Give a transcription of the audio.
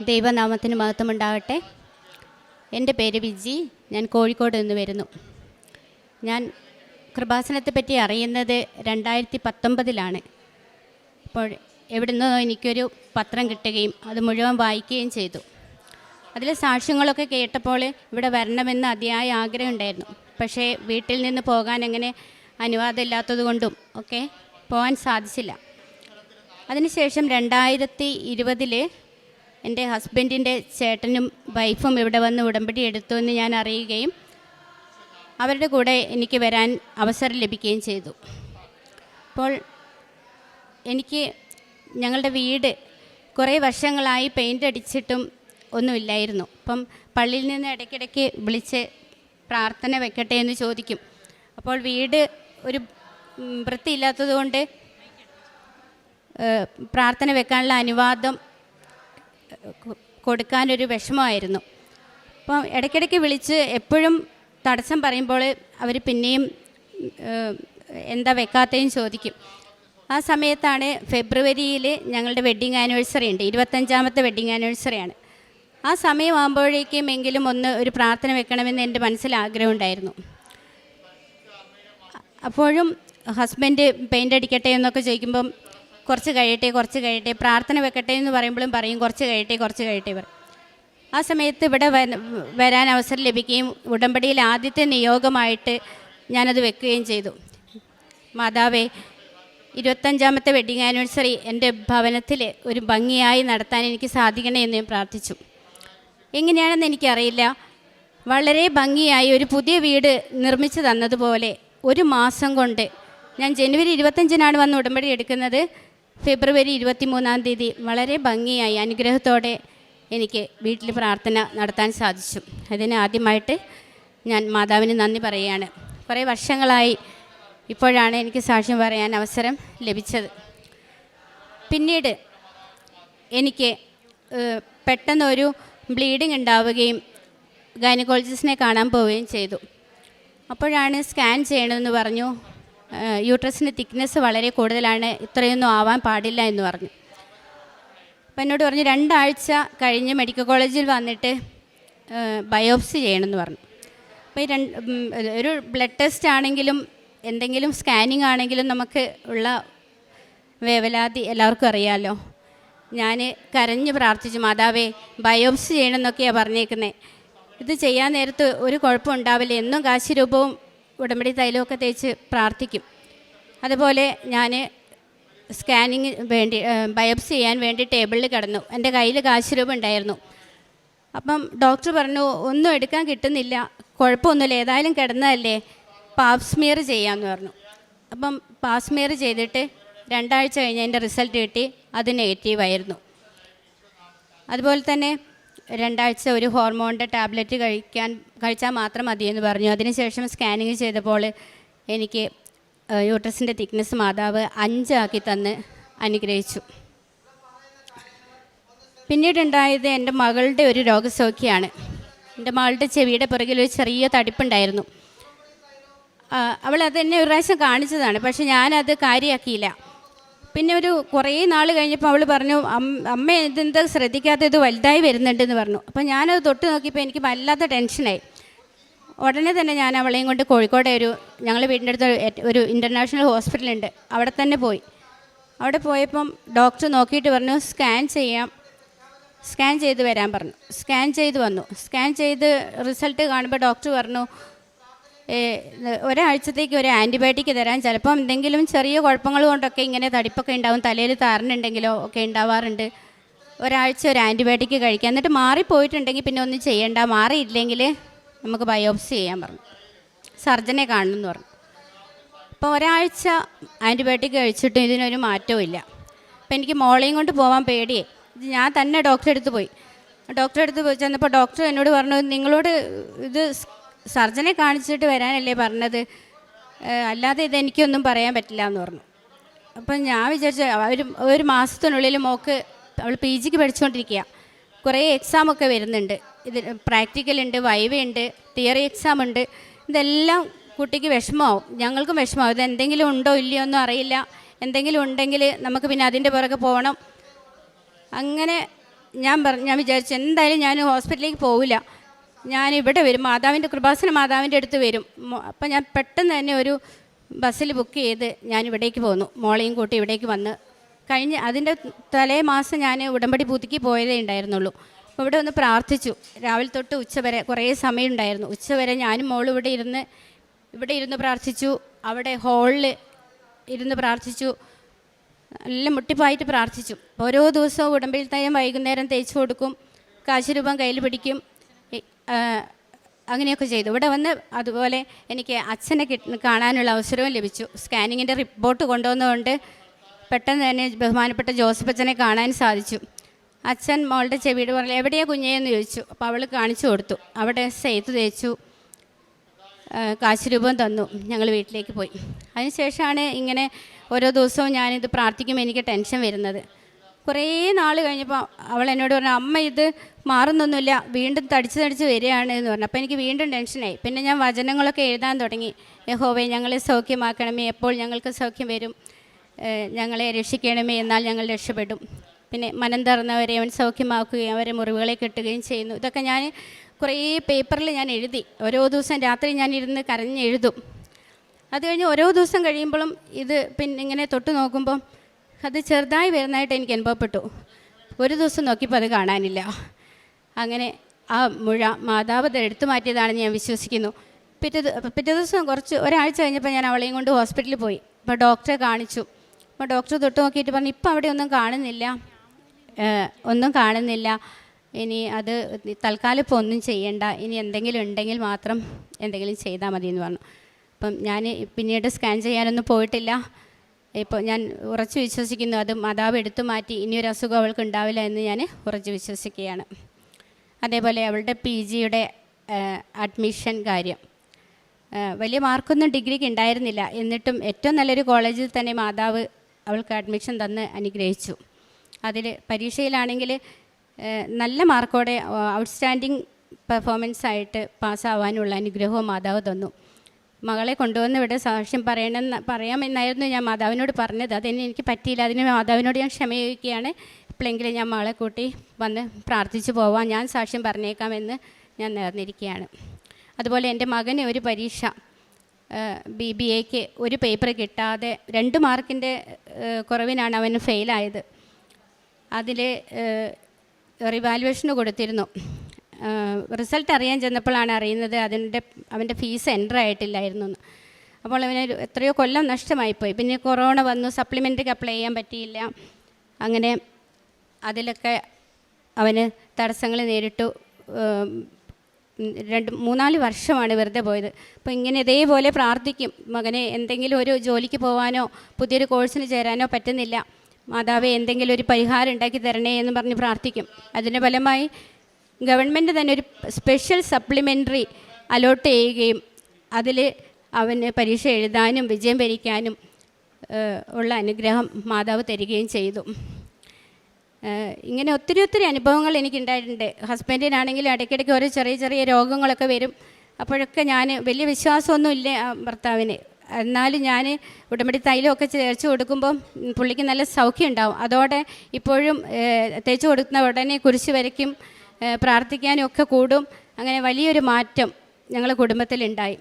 ദൈവനാമത്തിന് മഹത്വമുണ്ടാകട്ടെ. എന്റെ പേര് വിജി. ഞാൻ കോഴിക്കോട് നിന്ന് വരുന്നു. ഞാൻ കൃപാസനത്തെ പറ്റി അറിയുന്നത് രണ്ടായിരത്തി പത്തൊമ്പതിലാണ് ഇപ്പോൾ എവിടെ നിന്നോ എനിക്കൊരു പത്രം കിട്ടുകയും അത് മുഴുവൻ വായിക്കുകയും ചെയ്തു. അതിലെ സാക്ഷ്യങ്ങളൊക്കെ കേട്ടപ്പോൾ ഇവിടെ വരണമെന്ന് അതിയായ ആഗ്രഹം ഉണ്ടായിരുന്നു. പക്ഷേ വീട്ടിൽ നിന്ന് പോകാൻ അങ്ങനെ അനുവാദം ഇല്ലാത്തത് കൊണ്ടും ഒക്കെ പോകാൻ സാധിച്ചില്ല. അതിനുശേഷം രണ്ടായിരത്തി ഇരുപതിൽ എന്റെ ഹസ്ബൻഡിന്റെ ചേട്ടനും വൈഫും ഇവിടെ വന്ന് ഉടമ്പടി എടുത്തു എന്ന് ഞാൻ അറിയുകയും അവരുടെ കൂടെ എനിക്ക് വരാൻ അവസരം ലഭിക്കുകയും ചെയ്തു. അപ്പോൾ എനിക്ക് ഞങ്ങളുടെ വീട് കുറേ വർഷങ്ങളായി പെയിന്റ് അടിച്ചിട്ടും ഒന്നുമില്ലായിരുന്നു അപ്പം പള്ളിയിൽ നിന്ന് ഇടയ്ക്കിടയ്ക്ക് വിളിച്ച് പ്രാർത്ഥന വെക്കട്ടെ എന്ന് ചോദിക്കും. അപ്പോൾ വീട് ഒരു വൃത്തിയില്ലാത്തതുകൊണ്ട് വൃത്തിയില്ലാത്തത് പ്രാർത്ഥന വെക്കാനുള്ള അനുവാദം കൊടുക്കാനൊരു വിഷമമായിരുന്നു. അപ്പം ഇടയ്ക്കിടയ്ക്ക് വിളിച്ച് എപ്പോഴും തടസ്സം പറയുമ്പോൾ അവർ പിന്നെയും എന്താ വെക്കാത്തതും ചോദിക്കും. ആ സമയത്താണ് ഫെബ്രുവരിയിൽ ഞങ്ങളുടെ വെഡ്ഡിങ് ആനിവേഴ്സറി ഉണ്ട്. ഇരുപത്തഞ്ചാമത്തെ വെഡ്ഡിങ് ആനിവേഴ്സറിയാണ് ആ സമയമാകുമ്പോഴേക്കും എങ്കിലും ഒന്ന് ഒരു പ്രാർത്ഥന വെക്കണമെന്ന് എന്റെ മനസ്സിൽ ആഗ്രഹമുണ്ടായിരുന്നു അപ്പോഴും ഹസ്ബൻഡ് പെയിന്റ് അടിക്കട്ടെ എന്നൊക്കെ ചോദിക്കുമ്പം കുറച്ച് കഴിയട്ടെ കുറച്ച് കഴിയട്ടെ പ്രാർത്ഥന വെക്കട്ടെ എന്ന് പറയുമ്പോഴും പറയും കുറച്ച് കഴിയട്ടെ കുറച്ച് കഴിയട്ടെ പറയും. ആ സമയത്ത് ഇവിടെ വരാൻ അവസരം ലഭിക്കുകയും ഉടമ്പടിയിൽ ആദ്യത്തെ നിയോഗമായിട്ട് ഞാനത് വെക്കുകയും ചെയ്തു. മാതാവേ ഇരുപത്തഞ്ചാമത്തെ വെഡിങ് ആനിവേഴ്സറി എന്റെ ഭവനത്തിൽ ഒരു ഭംഗിയായി നടത്താൻ എനിക്ക് സാധിക്കണേ എന്ന് ഞാൻ പ്രാർത്ഥിച്ചു. എങ്ങനെയാണെന്ന് എനിക്കറിയില്ല. വളരെ ഭംഗിയായി ഒരു പുതിയ വീട് നിർമ്മിച്ചു തന്നതുപോലെ ഒരു മാസം കൊണ്ട് ഞാൻ ജനുവരി ഇരുപത്തഞ്ചിനാണ് വന്ന് ഉടമ്പടി എടുക്കുന്നത്. ഫെബ്രുവരി ഇരുപത്തി മൂന്നാം തീയതി വളരെ ഭംഗിയായി അനുഗ്രഹത്തോടെ എനിക്ക് വീട്ടിൽ പ്രാർത്ഥന നടത്താൻ സാധിച്ചു. അതിന് ആദ്യമായിട്ട് ഞാൻ മാതാവിന് നന്ദി പറയുകയാണ്. കുറേ വർഷങ്ങളായി ഇപ്പോഴാണ് എനിക്ക് സാക്ഷ്യം പറയാൻ അവസരം ലഭിച്ചത്. പിന്നീട് എനിക്ക് പെട്ടെന്നൊരു ബ്ലീഡിംഗ് ഉണ്ടാവുകയും ഗൈനക്കോളജിസ്റ്റിനെ കാണാൻ പോവുകയും ചെയ്തു. അപ്പോഴാണ് സ്കാൻ ചെയ്യണമെന്ന് പറഞ്ഞു യൂട്രസിന്റെ തിക്നെസ് വളരെ കൂടുതലാണ്. ഇത്രയൊന്നും ആവാൻ പാടില്ല എന്ന് പറഞ്ഞു. അപ്പം എന്നോട് പറഞ്ഞു രണ്ടാഴ്ച കഴിഞ്ഞ് മെഡിക്കൽ കോളേജിൽ വന്നിട്ട് ബയോപ്സി ചെയ്യണമെന്ന് പറഞ്ഞു. അപ്പോൾ ഈ രണ്ട് ഒരു ബ്ലഡ് ടെസ്റ്റ് ആണെങ്കിലും എന്തെങ്കിലും സ്കാനിങ് ആണെങ്കിലും നമുക്ക് ഉള്ള വേവലാതി എല്ലാവർക്കും അറിയാമല്ലോ ഞാൻ കരഞ്ഞ് പ്രാർത്ഥിച്ചു മാതാവേ ബയോപ്സി ചെയ്യണമെന്നൊക്കെയാണ് പറഞ്ഞേക്കുന്നത് ഇത് ചെയ്യാൻ നേരത്ത് ഒരു കുഴപ്പമുണ്ടാവില്ല. എന്നും കാശിരൂപവും ഉടമ്പടി തൈലമൊക്കെ തേച്ച് പ്രാർത്ഥിക്കും. അതുപോലെ ഞാൻ സ്കാനിങ് വേണ്ടി ബയോപ്സി ചെയ്യാൻ വേണ്ടി ടേബിളിൽ കിടന്നു. എന്റെ കയ്യിൽ കാശ് രൂപ ഉണ്ടായിരുന്നു. അപ്പം ഡോക്ടർ പറഞ്ഞു ഒന്നും എടുക്കാൻ കിട്ടുന്നില്ല. കുഴപ്പമൊന്നുമില്ല. ഏതായാലും കിടന്നതല്ലേ. പാപ്സ്മിയർ ചെയ്യാമെന്ന് പറഞ്ഞു. അപ്പം പാസ്മിയർ ചെയ്തിട്ട് രണ്ടാഴ്ച കഴിഞ്ഞ് അതിന്റെ റിസൾട്ട് കിട്ടി. അത് നെഗറ്റീവായിരുന്നു. അതുപോലെ തന്നെ രണ്ടാഴ്ച ഒരു ഹോർമോണിന്റെ ടാബ്ലറ്റ് കഴിക്കാൻ കഴിച്ചാൽ മാത്രം മതിയെന്ന് പറഞ്ഞു. അതിനുശേഷം സ്കാനിങ് ചെയ്തപ്പോൾ എനിക്ക് യൂട്രസിന്റെ തിക്നെസ് മാതാവ് അഞ്ചാക്കി തന്ന് അനുഗ്രഹിച്ചു. പിന്നീടുണ്ടായത് എന്റെ മകളുടെ ഒരു രോഗസൗഖ്യമാണ്. എന്റെ മകളുടെ ചെവിയുടെ പുറകിൽ ഒരു ചെറിയ തടിപ്പുണ്ടായിരുന്നു. അവൾ അത് എന്നെ ഒരു പ്രാവശ്യം കാണിച്ചതാണ് പക്ഷെ ഞാനത് കാര്യമാക്കിയില്ല പിന്നെ ഒരു കുറേ നാൾ കഴിഞ്ഞപ്പോൾ അവൾ പറഞ്ഞു "അം- അമ്മ ഇതെന്താ ശ്രദ്ധിക്കാത്ത ഇത് വലുതായി വരുന്നുണ്ടെന്ന് പറഞ്ഞു. അപ്പോൾ ഞാനത് തൊട്ട് നോക്കിയപ്പോൾ എനിക്ക് വല്ലാത്ത ടെൻഷനായി. ഉടനെ തന്നെ ഞാൻ അവളെയും കൊണ്ട് കോഴിക്കോട് ഒരു ഞങ്ങളുടെ വീടിന്റെ അടുത്ത് ഒരു ഇന്റർനാഷണൽ ഹോസ്പിറ്റലുണ്ട്. അവിടെ തന്നെ പോയി. അവിടെ പോയപ്പം ഡോക്ടർ നോക്കിയിട്ട് പറഞ്ഞു സ്കാൻ ചെയ്യാം. സ്കാൻ ചെയ്ത് വരാൻ പറഞ്ഞു. സ്കാൻ ചെയ്ത് വന്നു. സ്കാൻ ചെയ്ത് റിസൾട്ട് കാണുമ്പോൾ ഡോക്ടർ പറഞ്ഞു "ഏ, ഒരാഴ്ചത്തേക്ക് ഒരു ആന്റിബയോട്ടിക് തരാൻ. ചിലപ്പോൾ എന്തെങ്കിലും ചെറിയ കുഴപ്പങ്ങൾ കൊണ്ടൊക്കെ ഇങ്ങനെ തടിപ്പൊക്കെ ഉണ്ടാവും തലയിൽ താറിനുണ്ടെങ്കിലോ ഒക്കെ ഉണ്ടാവാറുണ്ട്. ഒരാഴ്ച ഒരു ആന്റിബയോട്ടിക് കഴിക്കുക എന്നിട്ട് മാറിപ്പോയിട്ടുണ്ടെങ്കിൽ പിന്നെ ഒന്നും ചെയ്യണ്ട. മാറിയില്ലെങ്കിൽ നമുക്ക് ബയോപ്സി ചെയ്യാൻ പറഞ്ഞു. സർജനെ കാണണം എന്ന് പറഞ്ഞു. അപ്പോൾ ഒരാഴ്ച ആന്റിബയോട്ടിക് കഴിച്ചിട്ടും ഇതിനൊരു മാറ്റവും ഇല്ല. അപ്പോൾ എനിക്ക് മോളെയും കൊണ്ട് പോകാൻ പേടിയേ ഞാൻ തന്നെ ഡോക്ടറെ അടുത്ത് പോയി. ഡോക്ടറെ അടുത്ത് പോയി ചെന്നപ്പോൾ ഡോക്ടർ എന്നോട് പറഞ്ഞു നിങ്ങളോട് ഇത് സർജനെ കാണിച്ചിട്ട് വരാനല്ലേ പറഞ്ഞത്? അല്ലാതെ ഇതെനിക്കൊന്നും പറയാൻ പറ്റില്ല എന്ന് പറഞ്ഞു. അപ്പം ഞാൻ വിചാരിച്ചു ഒരു ഒരു മാസത്തിനുള്ളിൽ മോക്ക് അവൾ പി ജിക്ക് പഠിച്ചുകൊണ്ടിരിക്കുക. കുറേ എക്സാമൊക്കെ വരുന്നുണ്ട്. ഇത് പ്രാക്ടിക്കൽ ഉണ്ട് വൈവ ഉണ്ട് തിയറി എക്സാം ഉണ്ട്. ഇതെല്ലാം കുട്ടിക്ക് വിഷമമാവും. ഞങ്ങൾക്കും വിഷമമാവും. ഇത് എന്തെങ്കിലും ഉണ്ടോ ഇല്ലയോ ഒന്നും അറിയില്ല. എന്തെങ്കിലും ഉണ്ടെങ്കിൽ നമുക്ക് പിന്നെ അതിന്റെ പുറകെ പോകണം. അങ്ങനെ ഞാൻ പറഞ്ഞു ഞാൻ വിചാരിച്ചു എന്തായാലും ഞാൻ ഹോസ്പിറ്റലിലേക്ക് പോവില്ല. ഞാൻ ഇവിടെ വരും. മാതാവിന്റെ കൃപാസന മാതാവിന്റെ അടുത്ത് വരും. അപ്പം ഞാൻ പെട്ടെന്ന് തന്നെ ഒരു ബസ്സിൽ ബുക്ക് ചെയ്ത് ഞാൻ ഇവിടേക്ക് പോന്നു. മോളെയും കൂട്ടി ഇവിടേക്ക് വന്ന്. കഴിഞ്ഞ് അതിന്റെ തലേ മാസം ഞാൻ ഉടമ്പടി പൂത്തിക്ക് പോയതേ ഉണ്ടായിരുന്നുള്ളൂ. അപ്പോൾ ഇവിടെ ഒന്ന് പ്രാർത്ഥിച്ചു. രാവിലെ തൊട്ട് ഉച്ച വരെ കുറേ സമയം ഉണ്ടായിരുന്നു. ഉച്ച വരെ ഞാനും മോളും ഇവിടെ ഇരുന്ന് ഇവിടെ ഇരുന്ന് പ്രാർത്ഥിച്ചു. അവിടെ ഹോളിൽ ഇരുന്ന് പ്രാർത്ഥിച്ചു. നല്ല മുട്ടിപ്പായിട്ട് പ്രാർത്ഥിച്ചു. ഓരോ ദിവസവും ഉടമ്പിൽ തന്നെ വൈകുന്നേരം തേച്ച് കൊടുക്കും. കാശ് രൂപം കയ്യിൽ പിടിക്കും. അങ്ങനെയൊക്കെ ചെയ്തു. ഇവിടെ വന്ന് അതുപോലെ എനിക്ക് അച്ഛനെ കാണാനുള്ള അവസരവും ലഭിച്ചു. സ്കാനിങ്ങിന്റെ റിപ്പോർട്ട് കൊണ്ടുവന്നുകൊണ്ട് പെട്ടെന്ന് തന്നെ ബഹുമാനപ്പെട്ട ജോസഫ് അച്ഛനെ കാണാൻ സാധിച്ചു. അച്ഛൻ മോളുടെ ചെവിയുടെ പറഞ്ഞു എവിടെയാണ് കുഞ്ഞേന്ന് ചോദിച്ചു. അപ്പോൾ അവൾ കാണിച്ചു കൊടുത്തു. അവിടെ സെയ്ത്ത് തേച്ചു കാശുരൂപം തന്നു. ഞങ്ങൾ വീട്ടിലേക്ക് പോയി. അതിനുശേഷമാണ് ഇങ്ങനെ ഓരോ ദിവസവും ഞാനിത് പ്രാർത്ഥിക്കുമ്പോൾ എനിക്ക് ടെൻഷൻ വരുന്നത്. കുറേ നാൾ കഴിഞ്ഞപ്പോൾ അവൾ എന്നോട് പറഞ്ഞു അമ്മ ഇത് മാറുന്നൊന്നുമില്ല. വീണ്ടും തടിച്ച് തടിച്ച് വരികയാണ് എന്ന് പറഞ്ഞു. അപ്പോൾ എനിക്ക് വീണ്ടും ടെൻഷനായി പിന്നെ ഞാൻ വചനങ്ങളൊക്കെ എഴുതാൻ തുടങ്ങി. യഹോവേ ഞങ്ങളെ സൗഖ്യമാക്കണമേ. എപ്പോൾ ഞങ്ങൾക്ക് സൗഖ്യം വരും? ഞങ്ങളെ രക്ഷിക്കണമേ എന്നാൽ ഞങ്ങൾ രക്ഷപ്പെടും. പിന്നെ മനം തറന്നവരെ അവൻ സൗഖ്യമാക്കുകയും അവരെ മുറിവുകളെ കെട്ടുകയും ചെയ്യുന്നു. ഇതൊക്കെ ഞാൻ കുറേ പേപ്പറിൽ ഞാൻ എഴുതി. ഓരോ ദിവസം രാത്രി ഞാൻ ഇരുന്ന് കരഞ്ഞെഴുതും. അത് കഴിഞ്ഞ് ഓരോ ദിവസം കഴിയുമ്പോഴും ഇത് പിന്നെ ഇങ്ങനെ തൊട്ട് നോക്കുമ്പം അത് ചെറുതായി വരുന്നതായിട്ട് എനിക്ക് അനുഭവപ്പെട്ടു. ഒരു ദിവസം നോക്കിയപ്പോൾ അത് കാണാനില്ല. അങ്ങനെ ആ മുഴ മാതാവ് എടുത്തു മാറ്റിയതാണെന്ന് ഞാൻ വിശ്വസിക്കുന്നു. പിറ്റേ പിറ്റേ ദിവസം കുറച്ച് ഒരാഴ്ച കഴിഞ്ഞപ്പോൾ ഞാൻ അവളെയും കൊണ്ട് ഹോസ്പിറ്റലിൽ പോയി. അപ്പോൾ ഡോക്ടറെ കാണിച്ചു. അപ്പോൾ ഡോക്ടർ തൊട്ട് നോക്കിയിട്ട് പറഞ്ഞു ഇപ്പം അവിടെ ഒന്നും കാണുന്നില്ല. ഒന്നും കാണുന്നില്ല. ഇനി അത് തൽക്കാലം ഇപ്പോൾ ഒന്നും ചെയ്യണ്ട. ഇനി എന്തെങ്കിലും ഉണ്ടെങ്കിൽ മാത്രം എന്തെങ്കിലും ചെയ്താൽ മതി എന്ന് പറഞ്ഞു. അപ്പം ഞാൻ പിന്നീട് സ്കാൻ ചെയ്യാനൊന്നും പോയിട്ടില്ല. ഇപ്പോൾ ഞാൻ ഉറച്ചു വിശ്വസിക്കുന്നു. അത് മാതാവ് എടുത്തു മാറ്റി ഇനിയൊരു അസുഖം അവൾക്ക് ഉണ്ടാവില്ല എന്ന് ഞാൻ ഉറച്ചു വിശ്വസിക്കുകയാണ്. അതേപോലെ അവളുടെ പി ജിയുടെ അഡ്മിഷൻ കാര്യം. വലിയ മാർക്കൊന്നും ഡിഗ്രിക്ക് ഉണ്ടായിരുന്നില്ല. എന്നിട്ടും ഏറ്റവും നല്ലൊരു കോളേജിൽ തന്നെ മാതാവ് അവൾക്ക് അഡ്മിഷൻ തന്ന് അനുഗ്രഹിച്ചു. അതിൽ പരീക്ഷയിലാണെങ്കിൽ നല്ല മാർക്കോടെ ഔട്ട്സ്റ്റാൻഡിങ് പെർഫോമൻസ് ആയിട്ട് പാസ്സാവാനുള്ള അനുഗ്രഹവും മാതാവ് തന്നു. മകളെ കൊണ്ടുവന്ന് ഇവിടെ സാക്ഷ്യം പറയണമെന്ന് പറയാമെന്നായിരുന്നു ഞാൻ മാതാവിനോട് പറഞ്ഞത്. അതിന് എനിക്ക് പറ്റിയില്ല. അതിന് മാതാവിനോട് ഞാൻ ക്ഷമ ചോദിക്കുകയാണ് എപ്പോഴെങ്കിലും ഞാൻ മകളെ കൂട്ടി വന്ന് പ്രാർത്ഥിച്ചു പോവാം. ഞാൻ സാക്ഷ്യം പറഞ്ഞേക്കാമെന്ന് ഞാൻ നേർന്നിരിക്കുകയാണ്. അതുപോലെ എന്റെ മകന് ഒരു പരീക്ഷ ബി ബി എക്ക് ഒരു പേപ്പർ കിട്ടാതെ രണ്ട് മാർക്കിന്റെ കുറവിനാണ് അവന് ഫെയിലായത്. അതിൽ റിവാലുവേഷന് കൊടുത്തിരുന്നു. റിസൾട്ട് അറിയാൻ ചെന്നപ്പോഴാണ് അറിയുന്നത് അതിന്റെ അവന്റെ ഫീസ് എന്റർ ആയിട്ടില്ലായിരുന്നു എന്ന്. അപ്പോൾ അവന് എത്രയോ കൊല്ലം നഷ്ടമായിപ്പോയി. പിന്നെ കൊറോണ വന്നു സപ്ലിമെന്ററിക്ക് അപ്ലൈ ചെയ്യാൻ പറ്റിയില്ല. അങ്ങനെ അതിലൊക്കെ അവന് തടസ്സങ്ങൾ നേരിട്ടു. രണ്ട് മൂന്നാൽ വർഷമാണ് വെറുതെ പോയത്. അപ്പോൾ ഇങ്ങനെ ഇതേപോലെ പ്രാർത്ഥിക്കും. മകനെ എന്തെങ്കിലും ഒരു ജോലിക്ക് പോകാനോ പുതിയൊരു കോഴ്സിന് ചേരാനോ പറ്റുന്നില്ല. മാതാവ് എന്തെങ്കിലും ഒരു പരിഹാരം ഉണ്ടാക്കി തരണേ എന്ന് പറഞ്ഞ് പ്രാർത്ഥിക്കും. അതിന്റെ ഫലമായി ഗവൺമെന്റ് തന്നെ ഒരു സ്പെഷ്യൽ സപ്ലിമെന്ററി അലോട്ട് ചെയ്യുകയും അതിൽ അവന് പരീക്ഷ എഴുതാനും വിജയം വരിക്കാനും ഉള്ള അനുഗ്രഹം മാതാവ് തരികയും ചെയ്തു. ഇങ്ങനെ ഒത്തിരി ഒത്തിരി അനുഭവങ്ങൾ എനിക്കുണ്ടായിട്ടുണ്ട്. ഹസ്ബൻഡിനാണെങ്കിലും ഇടയ്ക്കിടയ്ക്ക് ഓരോ ചെറിയ ചെറിയ രോഗങ്ങളൊക്കെ വരും. അപ്പോഴൊക്കെ ഞാൻ വലിയ വിശ്വാസമൊന്നുമില്ല ഭർത്താവിന്. എന്നാലും ഞാൻ ഉടമ്പടി തൈലമൊക്കെ ചേർച്ച് കൊടുക്കുമ്പോൾ പുള്ളിക്ക് നല്ല സൗഖ്യം ഉണ്ടാവും. അതോടെ ഇപ്പോഴും തേച്ച് കൊടുക്കുന്ന ഉടനെ കുരിശ് വരയ്ക്കും. പ്രാർത്ഥിക്കാനും ഒക്കെ കൂടും. അങ്ങനെ വലിയൊരു മാറ്റം ഞങ്ങളുടെ കുടുംബത്തിലുണ്ടായി.